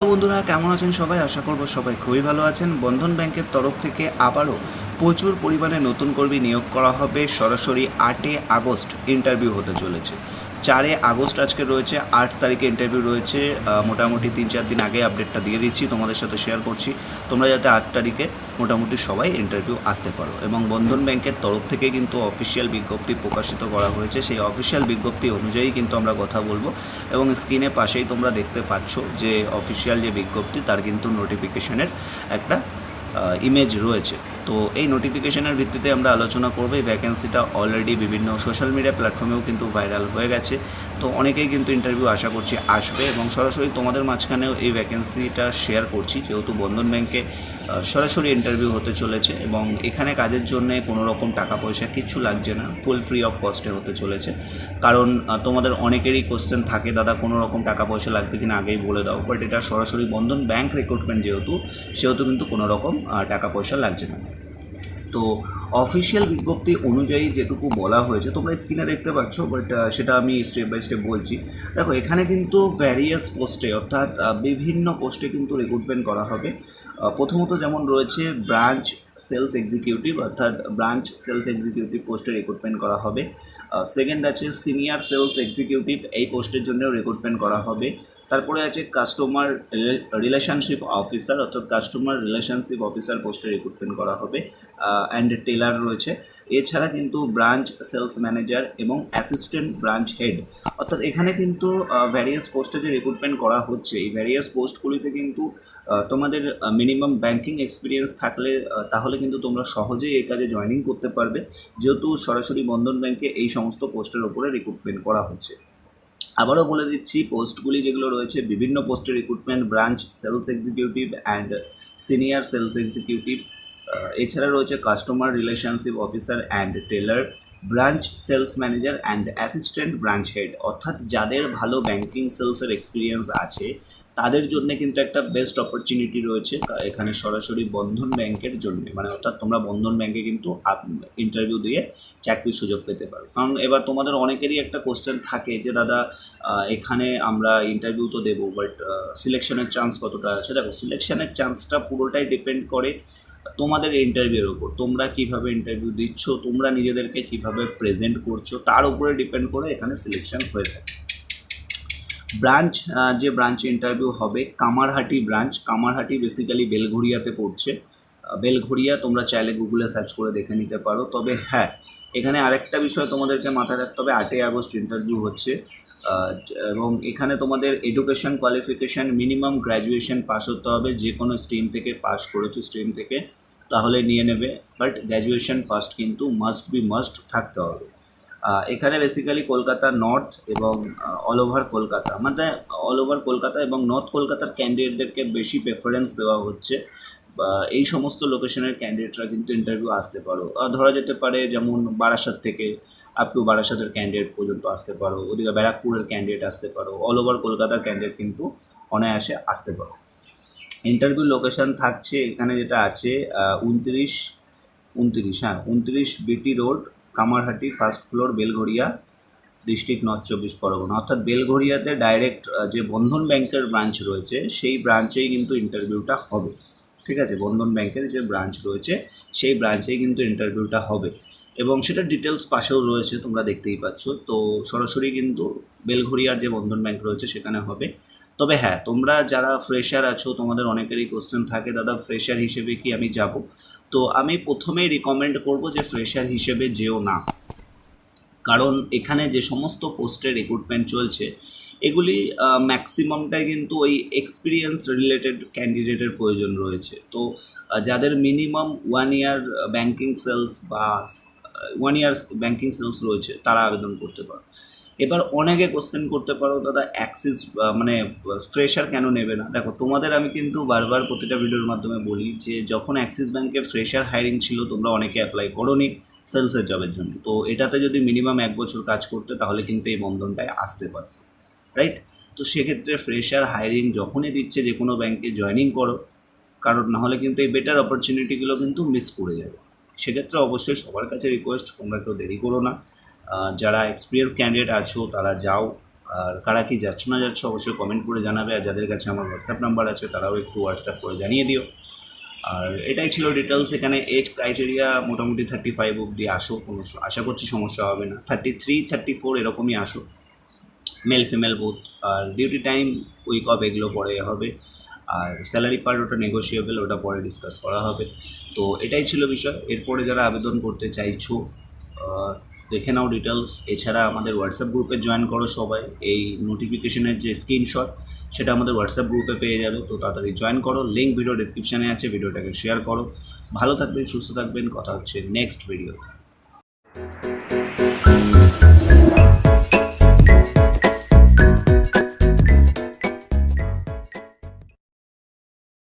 বন্ধুরা, কেমন আছেন সবাই? আশা করব সবাই খুবই ভালো আছেন। বন্ধন ব্যাংকের তরফ থেকে আবারও প্রচুর পরিমাণে নতুন কর্মী নিয়োগ করা হবে। সরাসরি আটে আগস্ট ইন্টারভিউ হতে চলেছে। চারে আগস্ট আজকে রয়েছে, আট তারিখে ইন্টারভিউ রয়েছে মোটামুটি তিন চার দিন আগে আপডেটটা দিয়ে দিচ্ছি, তোমাদের সাথে শেয়ার করছি। তোমরা যাতে আট তারিখে মোটামুটি সবাই ইন্টারভিউ আসতে পারো। এবং বন্ধন ব্যাংকের তরফ থেকে কিন্তু অফিসিয়াল বিজ্ঞপ্তি প্রকাশিত করা হয়েছে, সেই অফিসিয়াল বিজ্ঞপ্তি অনুযায়ী কিন্তু আমরা কথা বলব। এবং স্ক্রিনে পাশেই তোমরা দেখতে পাচ্ছ যে অফিসিয়াল যে বিজ্ঞপ্তি, তার কিন্তু নোটিফিকেশনের একটা ইমেজ রয়েছে। তো এই নোটিফিকেশনের ভিত্তিতে আমরা আলোচনা করব। এই ভ্যাকেন্সিটা অলরেডি বিভিন্ন সোশ্যাল মিডিয়া প্ল্যাটফর্মেও কিন্তু ভাইরাল হয়ে গেছে। তো অনেকেই কিন্তু ইন্টারভিউ আশা করছি আসবে এবং সরাসরি তোমাদের মাঝখানেও এই ভ্যাকেন্সিটা শেয়ার করছি। যেহেতু বন্ধন ব্যাংকে সরাসরি ইন্টারভিউ হতে চলেছে এবং এখানে কাজের জন্য কোনো রকম টাকা পয়সা কিচ্ছু লাগছে না ফুল ফ্রি অফ কস্টে হতে চলেছে। কারণ তোমাদের অনেকেরই কোশ্চেন থাকে, দাদা, কোনো রকম টাকা পয়সা লাগবে কিনা আগেই বলে দাও। বাট এটা সরাসরি বন্ধন ব্যাংক রিক্রুটমেন্ট যেহেতু, সেহেতু কিন্তু কোনো রকম টাকা পয়সা লাগছে না। তো অফিসিয়াল বিজ্ঞপ্তি অনুযায়ী যেটুকু বলা হয়েছে, তোমরা স্ক্রিনে দেখতে পাচ্ছ বাট সেটা আমি স্টেপ বাই স্টেপ বলছি। দেখো, এখানে কিন্তু ভ্যারিয়াস পোস্টে অর্থাৎ বিভিন্ন পোস্টে কিন্তু রিক্রুটমেন্ট করা হবে। প্রথমত যেমন রয়েছে ব্রাঞ্চ সেলস এক্সিকিউটিভ অর্থাৎ ব্রাঞ্চ সেলস এক্সিকিউটিভ পোস্টে রিক্রুটমেন্ট করা হবে। সেকেন্ড আছে সিনিয়র সেলস এক্সিকিউটিভ এই পোস্টের জন্যও রিক্রুটমেন্ট করা হবে। তারপরে আছে কাস্টমার রিলেশনশিপ অফিসার অর্থাৎ কাস্টমার রিলেশনশিপ অফিসার পোস্টে রিক্রুটমেন্ট করা হবে অ্যান্ড টেলার রয়েছে। এছাড়া কিন্তু ব্রাঞ্চ সেলস ম্যানেজার এবং অ্যাসিস্ট্যান্ট ব্রাঞ্চ হেড অর্থাৎ এখানে কিন্তু ভ্যারিয়াস পোস্টে যে রিক্রুটমেন্ট করা হচ্ছে, এই ভ্যারিয়াস পোস্টগুলিতে কিন্তু তোমাদের মিনিমাম ব্যাংকিং এক্সপিরিয়েন্স থাকলে তাহলে কিন্তু তোমরা সহজেই এই কাজে জয়েনিং করতে পারবে। যেহেতু সরাসরি বন্ধন ব্যাংকে এই সমস্ত পোস্টের ওপরে রিক্রুটমেন্ট করা হচ্ছে। আবারও বলে দিচ্ছি, পোস্টগুলি যেগুলো রয়েছে, বিভিন্ন পোস্টের recruitment branch sales executive and senior sales executive এছাড়া রয়েছে customer relationship officer and teller branch sales manager and assistant branch head. অর্থাৎ যাদের ভালো ব্যাংকিং সেলসের এক্সপিরিয়েন্স আছে, তাদের জন্য কিন্তু একটা বেস্ট অপরচুনিটি রয়েছে এখানে সরাসরি বন্ধন ব্যাংকের জন্য। মানে অর্থাৎ তোমরা বন্ধন ব্যাংকে কিন্তু ইন্টারভিউ দিয়ে চাকরির সুযোগ পেতে পারো। কারণ এবার তোমাদের অনেকেরই একটা কোশ্চেন থাকে যে, দাদা এখানে আমরা ইন্টারভিউ তো দেবো বাট সিলেকশনের চান্স কতটা? আছে দেখো সিলেকশনের চান্সটা পুরোটাই ডিপেন্ড করে তোমাদের ইন্টারভিউর ওপর তোমরা কীভাবে ইন্টারভিউ দিচ্ছ, তোমরা নিজেদেরকে কীভাবে প্রেজেন্ট করছ, তার উপরে ডিপেন্ড করে এখানে সিলেকশন হয়ে থাকে। ব্রাঞ্চ যে ব্রাঞ্চ ইন্টারভিউ হবে, কামারহাটি ব্রাঞ্চ কামারহাটি বেসিক্যালি বেলঘড়িয়াতে পড়ছে। বেলঘড়িয়া তোমরা চাইলে গুগলে সার্চ করে দেখে নিতে পারো। তবে হ্যাঁ এখানে আরেকটা বিষয় তোমাদেরকে মাথায় রাখতে হবে, আটই আগস্ট ইন্টারভিউ হচ্ছে। এবং এখানে তোমাদের education qualification minimum graduation pass হতে হবে, যে কোনো স্ট্রিম থেকে পাস করেছ স্ট্রিম থেকে, তাহলে নিয়ে নেবে। বাট গ্র্যাজুয়েশন পাস কিন্তু মাস্ট বি মাস্ট থাকতে হবে। এখানে বেসিক্যালি কলকাতা নর্থ এবং অল ওভার কলকাতা। মানে অল ওভার কলকাতা এবং নর্থ কলকাতার ক্যান্ডিডেটদেরকে বেশি প্রেফারেন্স দেওয়া হচ্ছে। এই সমস্ত লোকেশনের ক্যান্ডিডেটরা কিন্তু ইন্টারভিউ আসতে পারো। ধরা যেতে পারে যেমন বারাসাত থেকে আপ টু বারাসাতের ক্যান্ডিডেট পর্যন্ত আসতে পারো, ওদিকে ব্যারাকপুরের ক্যান্ডিডেট আসতে পারো অল ওভার কলকাতার ক্যান্ডিডেট কিন্তু অনায়াসে আসতে পারো। ইন্টারভিউ লোকেশন থাকছে এখানে যেটা আছে উনত্রিশ উনত্রিশ হ্যাঁ উনত্রিশ BT road Kamarhati first floor Belgharia district north চব্বিশ পরগনা। অর্থাৎ বেলঘড়িয়াতে ডাইরেক্ট যে বন্ধন ব্যাংকের ব্রাঞ্চ রয়েছে, সেই ব্রাঞ্চেই কিন্তু ইন্টারভিউটা হবে। ঠিক আছে? বন্ধন ব্যাংকের যে ব্রাঞ্চ রয়েছে, সেই ব্রাঞ্চেই কিন্তু ইন্টারভিউটা হবে। এবং সেটা ডিটেলস পাশেও রয়েছে, তোমরা দেখতেই পাচ্ছ। তো সরাসরি কিন্তু বেলঘড়িয়ার যে বন্ধন ব্যাংক রয়েছে, সেখানে হবে। তবে হ্যাঁ তোমরা যারা ফ্রেশার আছো, তোমাদের অনেকেরই কোশ্চেন থাকে, দাদা ফ্রেশার হিসেবে কি আমি যাব? তো আমি প্রথমেই রিকমেন্ড করব যে ফ্রেশার হিসেবে যেও না। কারণ এখানে যে সমস্ত পোস্টের রিক্রুটমেন্ট চলছে, এগুলি ম্যাক্সিমামটাই কিন্তু ওই এক্সপিরিয়েন্স রিলেটেড ক্যান্ডিডেটের প্রয়োজন রয়েছে। তো যাদের minimum one year banking sales বা ওয়ান ইয়ার্স ব্যাঙ্কিং সেলস রয়েছে, তারা আবেদন করতে পারো। এবার অনেকে কোশ্চেন করতে পারো, দাদা অ্যাক্সিস মানে ফ্রেশার কেন নেবে না? দেখো, তোমাদের আমি কিন্তু বারবার প্রতিটা ভিডিওর মাধ্যমে বলি যে, যখন অ্যাক্সিস ব্যাঙ্কে ফ্রেশার হায়ারিং ছিল, তোমরা অনেকে অ্যাপ্লাই করোনি সেলসের জবের জন্য। তো এটাতে যদি মিনিমাম এক বছর কাজ করতে, তাহলে কিন্তু এই বন্ধনটায় আসতে পারত রাইট তো সেক্ষেত্রে ফ্রেশার হায়ারিং যখনই দিচ্ছে, যে কোনো ব্যাংকে জয়েনিং করো, কারণ নাহলে কিন্তু এই বেটার অপরচুনিটিগুলো কিন্তু মিস করে যাবে। সেক্ষেত্রে অবশ্যই সবার কাছে রিকোয়েস্ট তোমরা কেউ দেরি করো না। যারা এক্সপিরিয়েন্স ক্যান্ডিডেট আছো, তারা যাও। আর কারা কি যাচ্ছ না যাচ্ছ, অবশ্যই কমেন্ট করে জানাবে। আর যাদের কাছে আমার হোয়াটসঅ্যাপ নাম্বার আছে, তারাও একটু হোয়াটসঅ্যাপ করে জানিয়ে দিও। আর এটাই ছিল ডিটেলস এখানে। এজ ক্রাইটেরিয়া মোটামুটি থার্টি ফাইভ অবধি আসো, কোনো আশা করছি সমস্যা হবে না। থার্টি থ্রি থার্টি ফোর এরকমই আসো। মেল ফিমেল বোথ আর ডিউটি টাইম উইক অফ এগুলো পরে হবে। আর স্যালারি পার্ট ওটা নেগোসিয়েবল ওটা পরে ডিসকাস করা হবে। তো এটাই ছিল বিষয়। এরপরে যারা আবেদন করতে চাইছো দেখে নাও ডিটেলস এছাড়া আমাদের হোয়াটসঅ্যাপ গ্রুপে জয়েন করো সবাই। এই নোটিফিকেশনের যে স্ক্রিনশট সেটা আমাদের হোয়াটসঅ্যাপ গ্রুপে পেয়ে যাবে। তো তাড়াতাড়ি জয়েন করো। লিঙ্ক ভিডিও ডিসক্রিপশানে আছে ভিডিওটাকে শেয়ার করো। ভালো থাকবেন, সুস্থ থাকবেন। কথা হচ্ছে নেক্সট ভিডিও